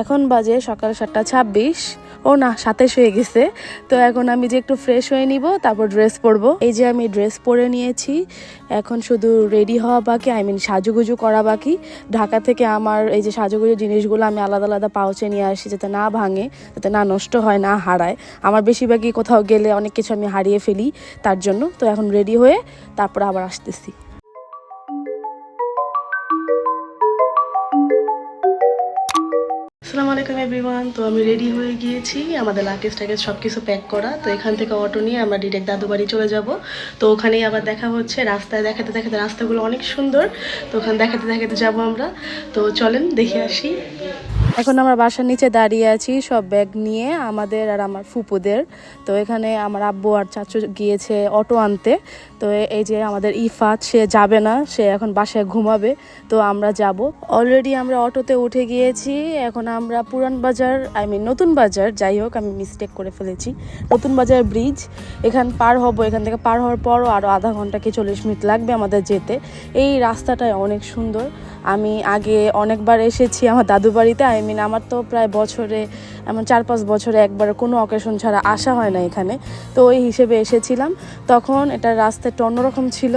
এখন বাজে সকাল সাতটা ছাব্বিশ। ও না, সাতাশ হয়ে গেছে। তো এখন আমি যে একটু ফ্রেশ হয়ে নিব, তারপর ড্রেস পরবো। এই যে আমি ড্রেস পরে নিয়েছি, এখন শুধু রেডি হওয়া বাকি আই মিন সাজুগুজু করা বাকি। ঢাকা থেকে আমার এই যে সাজুগুজু জিনিসগুলো আমি আলাদা আলাদা পাউচে নিয়ে আসি যাতে না ভাঙে, যাতে না নষ্ট হয়, না হারায়। আমার বেশিরভাগই কোথাও গেলে অনেক কিছু আমি হারিয়ে ফেলি তার জন্য। তো এখন রেডি হয়ে তারপর আবার আসতেছি। আসসালামু আলাইকুম এভরিওয়ান তো আমি রেডি হয়ে গিয়েছি। আমাদের লাগেজ টাগেজ সব কিছু প্যাক করা। তো এখান থেকে অটো নিয়ে আমরা ডিরেক্ট দাদু বাড়ি চলে যাব। তো ওখানেই আবার দেখা হচ্ছে রাস্তায়। দেখাতে দেখাতে রাস্তাগুলো অনেক সুন্দর। তো ওখানে দেখাতে দেখাতে যাব আমরা। তো চলেন, দেখে আসি। এখন আমরা বাসার নিচে দাঁড়িয়ে আছি, সব ব্যাগ নিয়ে আমাদের আর আমার ফুপুদের। তো এখানে আমার আব্বু আর চাচু গিয়েছে অটো আনতে। তো এই যে আমাদের ইফাত, সে যাবে না, সে এখন বাসায় ঘুমাবে। তো আমরা যাব। অলরেডি আমরা অটোতে উঠে গিয়েছি। এখন আমরা পুরান বাজার আই মিন নতুন বাজার, যাই হোক, আমি মিস্টেক করে ফেলেছি। নতুন বাজার ব্রিজ এখান পার হব, এখান থেকে পার হওয়ার পরও আরও আধা ঘণ্টা কি চল্লিশ মিনিট লাগবে আমাদের যেতে। এই রাস্তাটায় অনেক সুন্দর। আমি আগে অনেকবার এসেছি আমার দাদু বাড়িতে আই মিন আমার তো প্রায় বছরে, এমন চার পাঁচ বছরে একবার কোনো অকেশন ছাড়া আসা হয় না এখানে। তো ওই হিসেবে এসেছিলাম। তখন এটা রাস্তা একটু অন্যরকম ছিল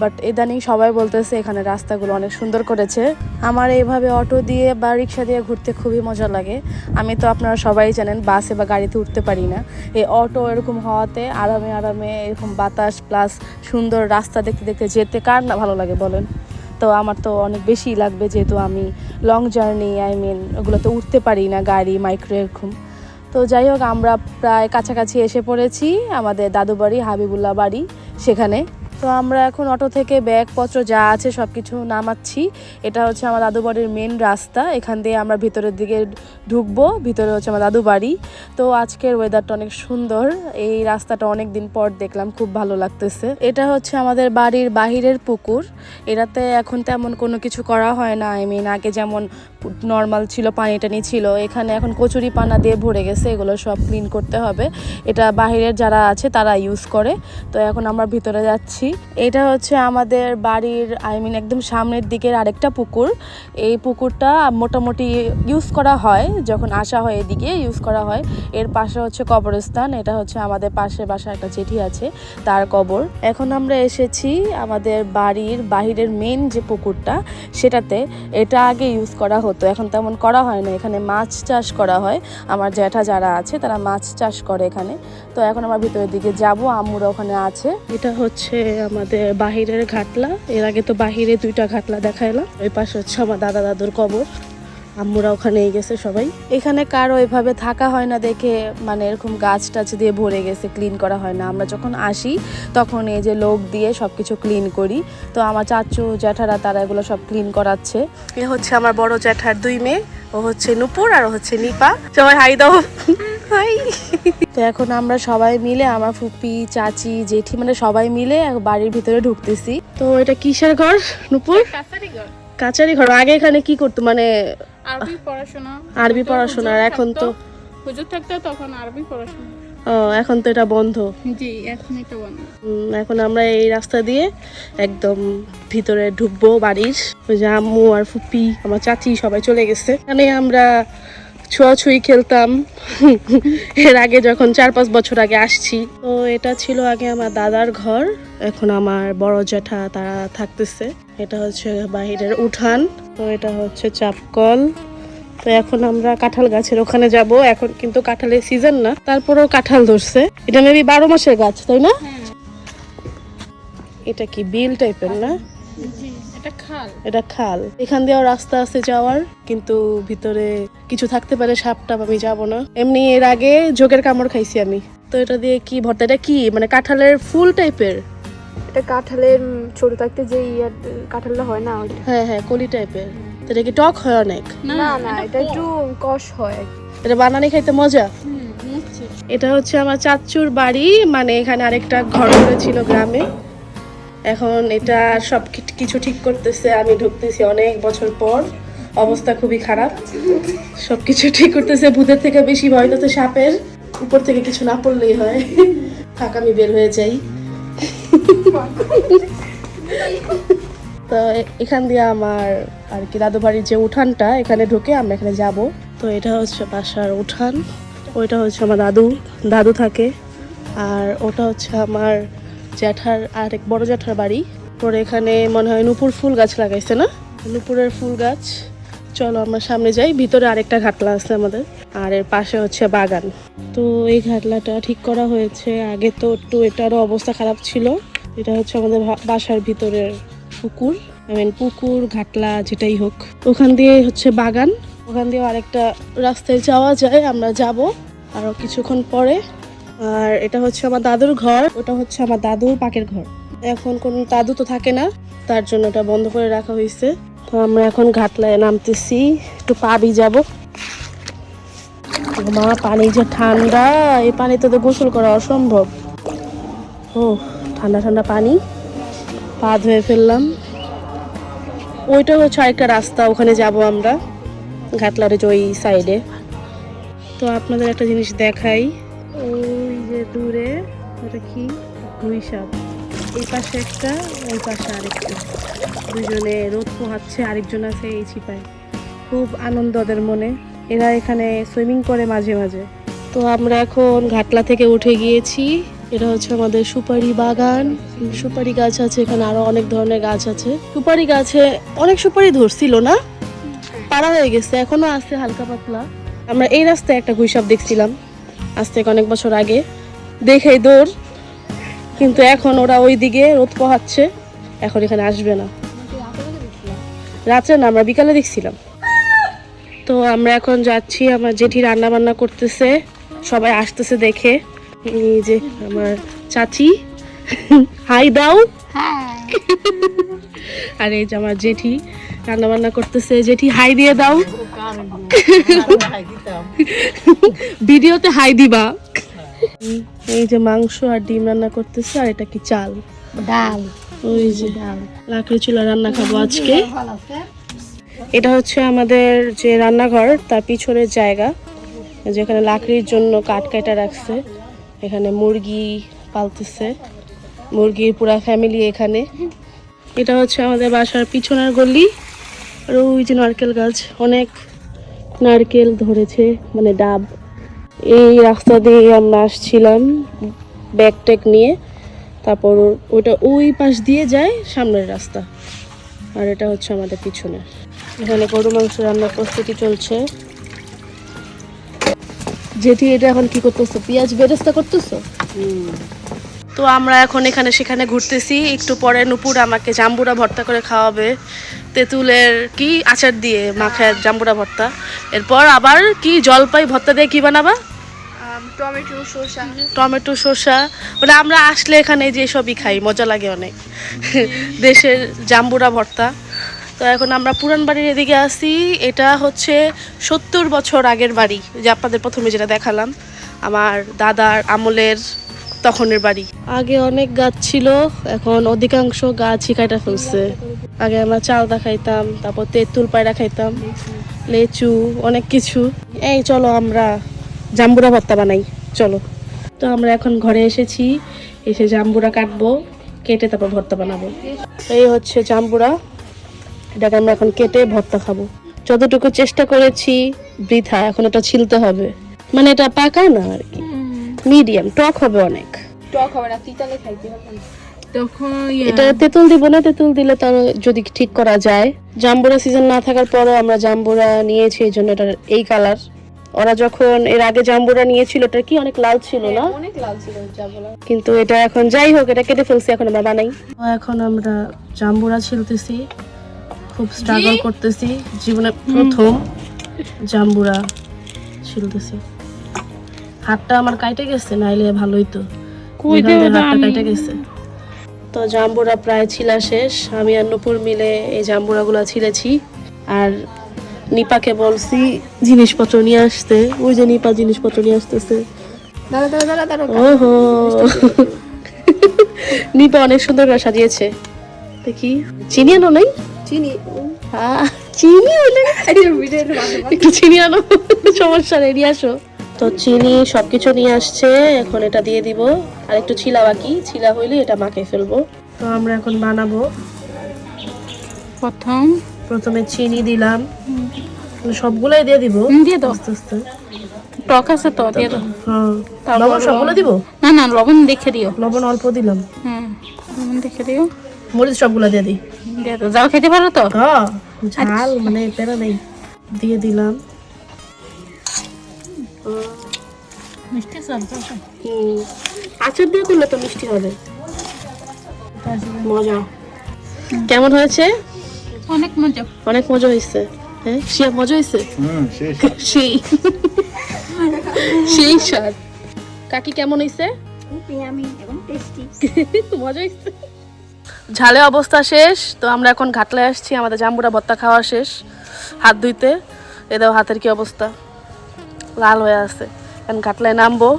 বাট ইদানিং সবাই বলতেছে এখানে রাস্তাগুলো অনেক সুন্দর করেছে। আমার এইভাবে অটো দিয়ে বা রিক্সা দিয়ে ঘুরতে খুবই মজা লাগে। আমি তো আপনারা সবাই জানেন, বাসে বা গাড়িতে উঠতে পারি না। এই অটো এরকম হওয়াতে আরামে আরামে এরকম বাতাস প্লাস সুন্দর রাস্তা দেখতে দেখতে যেতে কার না ভালো লাগে বলেন? তো আমার তো অনেক বেশি লাগবে যেহেতু আমি লং জার্নি আই মিন ওগুলোতে উঠতে পারি না, গাড়ি মাইক্রো এরকম তো যাই হোক, আমরা প্রায় কাছাকাছি এসে পড়েছি আমাদের দাদু বাড়ি হাবিবুল্লাহ বাড়ি, সেখানে। তো আমরা এখন অটো থেকে ব্যাগপত্র যা আছে সব কিছু নামাচ্ছি। এটা হচ্ছে আমার দাদু বাড়ির মেন রাস্তা। এখান দিয়ে আমরা ভিতরের দিকে ঢুকবো। ভিতরে হচ্ছে আমার দাদু বাড়ি। তো আজকের ওয়েদারটা অনেক সুন্দর। এই রাস্তাটা অনেক দিন পর দেখলাম, খুব ভালো লাগতেছে। এটা হচ্ছে আমাদের বাড়ির বাহিরের পুকুর। এটাতে এখন তেমন কোনো কিছু করা হয় না। আই মিন আগে যেমন নর্মাল ছিল পানি টানি ছিল। এখানে এখন কচুরি পানা দিয়ে ভরে গেছে, এগুলো সব ক্লিন করতে হবে। এটা বাহিরের যারা আছে, তারা ইউজ করে। তো এখন আমরা ভিতরে যাচ্ছি। এটা হচ্ছে আমাদের বাড়ির আই মিন একদম সামনের দিকের আরেকটা পুকুর। এই পুকুরটা মোটামুটি ইউজ করা হয়, যখন আসা হয় এদিকে ইউজ করা হয়। এর পাশে হচ্ছে কবরস্থান, এটা হচ্ছে আমাদের পাশে বাসা একটা চিঠি আছে, তার কবর। এখন আমরা এসেছি আমাদের বাড়ির বাহিরের মেন যে পুকুরটা, সেটাতে। এটা আগে ইউজ করা হতো। এখন তেমন করা হয় না। এখানে মাছ চাষ করা হয়। আমার জ্যাঠা যারা আছে, তারা মাছ চাষ করে এখানে। তো এখন আমার ভিতরের দিকে যাব। আম্মুরা ওখানে আছে। এটা হচ্ছে আমাদের বাহিরের ঘাটলা। এর আগে তো বাহিরে দুইটা ঘাটলা দেখাইলাম। ওই পাশে হচ্ছে আমার দাদা দাদুর কবর। আম্মুরা ওখানে গেছে সবাই। এখানে কারও এভাবে থাকা হয় না দেখে মানে এরকম গাছ টাছ দিয়ে ভরে গেছে ক্লিন করা হয় না। আমরা যখন আসি তখন এই যে লোক দিয়ে সব কিছু ক্লিন করি। তো আমার চাচু জ্যাঠারা তারা এগুলো সব ক্লিন করাচ্ছে। এ হচ্ছে আমার বড় জ্যাঠার দুই মেয়ে ও হচ্ছে নুপুর আর হচ্ছে নিপা। সবাই হাই দাও। হাই। তো এখন আমরা সবাই মিলে আমার ফুপি চাচি জেঠি মানে সবাই মিলে বাড়ির ভিতরে ঢুকতেছি। তো এটা কিসের ঘর নুপুর? কাছারিগড় কাচারি ঘর। আগে এখানে কি করতো? মানে আরবি পড়াশোনা। আরবি পড়াশোনা আর এখন তো হুজুর থাকতো তখন আরবি পড়াশোনা। ও এখন তো এটা বন্ধ। জি এখন এটা বন্ধ। এখন আমরা এই রাস্তা দিয়ে একদম ভিতরে ঢুকবো বাড়ির। ওই যে আম্মু আর ফুপি আমার চাচি সবাই চলে গেছে। এখানে আমরা ছোঁয়াছুঁই খেলতাম। এর আগে যখন চার পাঁচ বছর আগে আসছি। তো এটা ছিল আগে আমার দাদার ঘর এখন আমার বড় জ্যাঠা তারা থাকতেছে। এটা হচ্ছে বাহিরের উঠান তো এটা হচ্ছে চাপকল। তো এখন আমরা কাঁঠাল গাছের ওখানে যাব। এখন কিন্তু কাঁঠালের সিজন না তারপরেও কাঁঠাল ধরছে। এটা মেবি বারো মাসের গাছ তাই না? হ্যাঁ। এটা কি বিল টাইপের না? এটা খাল। এটা খাল। এখান দিয়েও রাস্তা আছে যাওয়ার কিন্তু ভিতরে কিছু থাকতে পারে সাপ টাপ আমি যাব না। এমনি এর আগে যোগের কামড় খাইছি আমি। তো এটা দিয়ে কি ভর্তা? এটা কি? মানে কাঁঠালের ফুল টাইপের? এটা কাঁঠালের ছোট থাকতে যে ইয়ার কাঁঠালটা হয় না ওইটা? হ্যাঁ হ্যাঁ কলি টাইপের। এটা কি টক হয় অনেক? না না এটা একটু কষ হয়। এটা বানানি খাইতে মজা? এটা হচ্ছে আমার চাচুর বাড়ি মানে এখানে আরেকটা ঘর ছিল গ্রামে। এখন এটা সব কিছু ঠিক করতেছে, আমি ঢুকতেছি অনেক বছর পর। অবস্থা খুবই খারাপ। সব কিছু ঠিক করতেছে, ভূতের থেকে বেশি ভয় তো সাপের। উপর থেকে কিছু না পড়লেই হয়। থাক, আমি বের হয়ে যাই। তো এখান দিয়ে আমার আর কি দাদু বাড়ির যে উঠানটা, এখানে ঢুকে আমরা এখানে যাব। তো এটা হচ্ছে বাসার উঠান। ওইটা হচ্ছে আমার দাদু। দাদু থাকে। আর ওটা হচ্ছে আমার জ্যাঠার আর এক বড় জ্যাঠার বাড়ি। পরে এখানে মনে হয় নুপুর ফুল গাছ লাগাইছে না? নুপুরের ফুল গাছ। চলো আমরা সামনে যাই, ভিতরে আরেকটা ঘাটলা আছে আমাদের, আর এর পাশে হচ্ছে বাগান। তো এই ঘাটলাটা ঠিক করা হয়েছে। আগে তো একটু এটারও অবস্থা খারাপ ছিল। এটা হচ্ছে আমাদের বাসার ভিতরের পুকুর আই মিন পুকুর, ঘাটলা, যেটাই হোক। ওখান দিয়ে হচ্ছে বাগান। ওখান দিয়ে আরেকটা রাস্তায় যাওয়া যায়, আমরা যাব। আরও কিছুক্ষণ পরে আর এটা হচ্ছে আমার দাদুর ঘর, ওটা হচ্ছে আমার দাদুর পাকের ঘর। এখন কোন দাদু তো থাকে না, তার জন্য ওটা বন্ধ করে রাখা হয়েছে। তো আমরা এখন ঘাটলায় নামতেছি, একটু পাবি যাব মা, পানি যে ঠান্ডা, এই পানিতে তো গোসল করা অসম্ভব। ও, ঠান্ডা ঠান্ডা পানি, পা ধুয়ে ফেললাম। ওইটা হচ্ছে আরেকটা রাস্তা, ওখানে যাব আমরা, ঘাটলার যে ওই সাইডে তো আপনাদের একটা জিনিস দেখাই। দূরে ওটা কি? সাপ। এই পাশে একটা, ওই পাশে আরেকটা। দুজনে রোদ পোহাচ্ছে, আরেকজন আছে এই ছিপায়। খুব আনন্দ ওদের মনে। এরা এখানে সুইমিং করে মাঝে মাঝে। তো আমরা এখন ঘাটলা থেকে উঠে গিয়েছি। এটা হচ্ছে আমাদের সুপারি বাগান। সুপারি গাছ আছে, এখানে আরও অনেক ধরনের গাছ আছে। সুপারি গাছে অনেক সুপারি ধরছিল না? পাড়া হয়ে গেছে, এখনও আছে হালকা পাতলা। আমরা এই রাস্তায় একটা গুইসাপ দেখছিলাম। আজ থেকে অনেক বছর আগে। দেখেই দৌড়। কিন্তু এখন ওরা ওই দিকে রোদ পোহাচ্ছে। এখন এখানে আসবে না। রাত্রে না আমরা বিকালে দেখছিলাম। তো আমরা এখন যাচ্ছি আমার জেঠি রান্না বান্না করতেছে। সবাই আসতেছে দেখে। এই যে আমার চাচি। হাই দাও। আর এই যে আমার জেঠি রান্না বান্না করতেছে। জেঠি হাই দিয়ে দাও। ভিডিওতে হাই দিবা। এই যে মাংস আর ডিম রান্না করতেছে আর এটা কি চাল? ডাল। ওই যে ডাল। লাকড়ি চুলা রান্না খাব আজকে। এটা হচ্ছে আমাদের যে রান্নাঘর তার পিছনের জায়গা যেখানে লাকড়ির জন্য কাঠ কাটা রাখছে। এখানে মুরগি পালতেছে। মুরগির পুরা ফ্যামিলি এখানে। এটা হচ্ছে আমাদের বাসার পিছনের গলি। আর ওই যে নারকেল গাছ অনেক নারকেল ধরেছে মানে ডাব। এই রাস্তা দিয়ে আমরা আসছিলাম ব্যাগ ট্যাগ নিয়ে। তারপর ওটা ওই পাশ দিয়ে যায় সামনের রাস্তা। আর এটা হচ্ছে আমাদের পিছনে। এখানে গরু মাংস রান্নার প্রস্তুতি চলছে। যেটি এটা এখন কি করতেছো? পেঁয়াজ বেরেস্তা করতেছো? তো আমরা এখন এখানে সেখানে ঘুরতেছি। একটু পরে নুপুর আমাকে জাম্বুরা ভর্তা করে খাওয়াবে। তেঁতুলের কি আচার দিয়ে মাখায় জাম্বুরা ভর্তা? এরপর আবার কি জলপাই ভর্তা দিয়ে কি বানাবা? টমেটো শসা টমেটো শসা মানে আমরা আসলে এখানে যে সবই খাই মজা লাগে অনেক। দেশের জাম্বুরা ভর্তা। তো এখন আমরা পুরান বাড়ির এদিকে আসি। এটা হচ্ছে সত্তর বছর আগের বাড়ি। যে আপনাদের প্রথমে যেটা দেখালাম আমার দাদার আমলের তখনের বাড়ি। আগে অনেক গাছ ছিল, এখন অধিকাংশ গাছই কাটা ফেলছে। আগে আমরা চালদা খাইতাম, তারপর তেঁতুল পায়রা খাইতাম, লেচু, অনেক কিছু। এই চলো আমরা জাম্বুরা ভর্তা বানাই, চলো। তো আমরা এখন ঘরে এসেছি, এসে জাম্বুরা কাটবো, কেটে তারপর ভর্তা বানাবো। এই হচ্ছে জাম্বুরা, এটাকে আমরা এখন কেটে ভর্তা খাব। যতটুকু চেষ্টা করেছি বৃথা, এখন এটা ছিলতে হবে। মানে এটা পাকা না আর কি? মিডিয়াম টক হবে অনেক। টক হবে না তিতালে খাইতে হবে তখন এটা তেঁতুল দিব না তেঁতুল দিলে তার যদি ঠিক করা যায়। জাম্বুরা সিজন না থাকার পরও আমরা জাম্বুরা নিয়েছি এই জন্য এটার এই কালার ওরা যখন এর আগে জাম্বুরা নিয়েছিল এটা কি অনেক লাল ছিল না? অনেক লাল ছিল বলা কিন্তু এটা এখন যাই হোক এটা কেটে ফেলছি এখন আমরা বানাই। এখন আমরা জাম্বুরা ছিলতেছি খুব স্ট্রাগল করতেছি। জীবনে প্রথম জাম্বুরা ছিলতেছি। হাতটা আমার কাইটে গেছে নাইলে ভালোই তো হাতটা? কাইটে গেছে। তো জাম্বুরা প্রায় ছিলা শেষ। আমি আর নুপুর মিলে এই জাম্বুরাগুলো ছিলেছি আর নিপাকে বলছি জিনিসপত্র নিয়ে আসতে। ওই যে নিপা জিনিসপত্র নিয়ে আসতেছে। ওহো। নিপা অনেক সুন্দর করে সাজিয়েছে। দেখি। চিনি আনো নাই? চিনি। চিনি একটু চিনি আনো। সমস্যা নেই নিয়ে আসো। তো চিনি সব কিছু নিয়ে আসছে এখন এটা দিয়ে দিব। আর একটু ছিলা বাকি ছিলা হইলে এটা মাখে ফেলব। তো আমরা এখন বানাবো। প্রথম। প্রথমে চিনি দিলাম। সবগুলাই দিয়ে দিব। দিয়ে দাও। আস্তে আস্তে। টক আছে তো দিয়ে দাও। হ্যাঁ। লবণ সবগুলো দিব? না না লবণ দেখে দিও। লবণ অল্প দিলাম। হ্যাঁ লবণ দেখে দিও। মরিচ সবগুলো দিয়ে দিই। দিয়ে দাও। যাও খেতে পারো তো? হ্যাঁ। ঝাল মানে পেরা নেই। দিয়ে দিলাম। মিষ্টি সব হুম আচার দিয়ে করলে তো মিষ্টি হবে। মজা। কেমন হয়েছে? অনেক মজা। অনেক মজা হয়েছে। হ্যাঁ শিয়া মজা হয়েছে? সেই। সেই স্বাদ। কাকি কেমন হয়েছে? মজা হয়েছে। ঝালে অবস্থা শেষ তো আমরা এখন ঘাটলায় আসছি আমাদের জাম্বুরা ভত্তা খাওয়া শেষ। হাত ধুইতে। এদের হাতের কি অবস্থা। লাল হয়ে আছে। এখন কাটলায় নামবো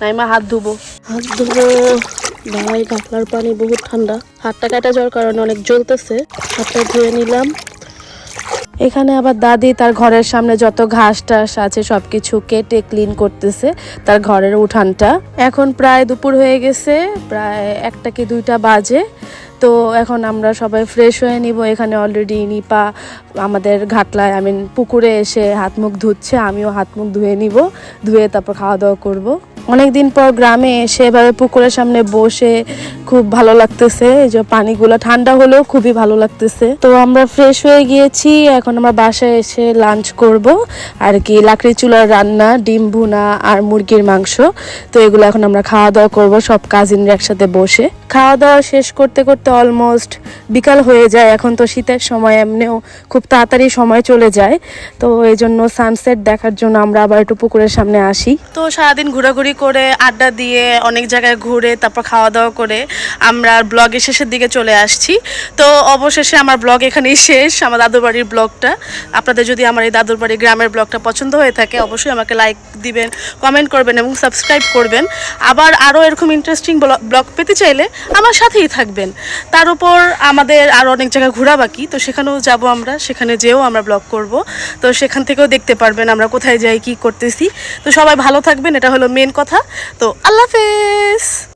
নাইমা হাত ধুবো। হাত ধুবো, ভাই ঘাটলার পানি বহুত ঠান্ডা। হাতটা কাটা যাওয়ার কারণে অনেক জ্বলতেছে। হাতটা ধুয়ে নিলাম। এখানে আবার দাদি তার ঘরের সামনে যত ঘাস টাস আছে, সবকিছু কেটে ক্লিন করতেছে তার ঘরের উঠানটা। এখন প্রায় দুপুর হয়ে গেছে, প্রায় একটা কি দুইটা বাজে। তো এখন আমরা সবাই ফ্রেশ হয়ে নিব। এখানে অলরেডি নিপা আমাদের ঘাটলায় আই মিন পুকুরে এসে হাত মুখ ধুচ্ছে, আমিও হাত মুখ ধুয়ে নিব, ধুয়ে তারপর খাওয়া দাওয়া করব। অনেকদিন পর গ্রামে এসে এভাবে পুকুরের সামনে বসে খুব ভালো লাগতেছে। এই যে পানিগুলো ঠান্ডা হলেও খুবই ভালো লাগতেছে। তো আমরা ফ্রেশ হয়ে গিয়েছি, এখন আমরা বাসায় এসে লাঞ্চ করব। আর কি, লাকড়ি চুলার রান্না, ডিম ভুনা আর মুরগির মাংস। তো এগুলো এখন আমরা খাওয়া দাওয়া করব, সব কাজিনরা একসাথে বসে। খাওয়া দাওয়া শেষ করতে করতে অলমোস্ট বিকাল হয়ে যায়। এখন তো শীতের সময়, এমনিও খুব তাড়াতাড়ি সময় চলে যায়। তো এই জন্য সানসেট দেখার জন্য আমরা আবার একটু পুকুরের সামনে আসি। তো সারাদিন ঘোরাঘুরি করে, আড্ডা দিয়ে, অনেক জায়গায় ঘুরে, তারপর খাওয়া দাওয়া করে আমরা ব্লগের শেষের দিকে চলে আসছি। তো অবশেষে আমার ব্লগ এখানেই শেষ, আমার দাদুর বাড়ির ব্লগটা আপনাদের যদি আমার এই দাদুর বাড়ির গ্রামের ব্লগটা পছন্দ হয়ে থাকে, অবশ্যই আমাকে লাইক দিবেন কমেন্ট করবেন এবং সাবস্ক্রাইব করবেন। আবার আরও এরকম ইন্টারেস্টিং ব্লগ পেতে চাইলে আমার সাথেই থাকবেন। তার উপর আমাদের আর অনেক জায়গায় ঘোরা বাকি, তো সেখানেও যাব আমরা, সেখানে যেও আমরা ব্লগ করব। তো সেখান থেকেও দেখতে পারবেন আমরা কোথায় যাই, কি করতেছি। তো সবাই ভালো থাকবেন, এটা হলো মেন কথা। তো আল্লাহ হাফেজ!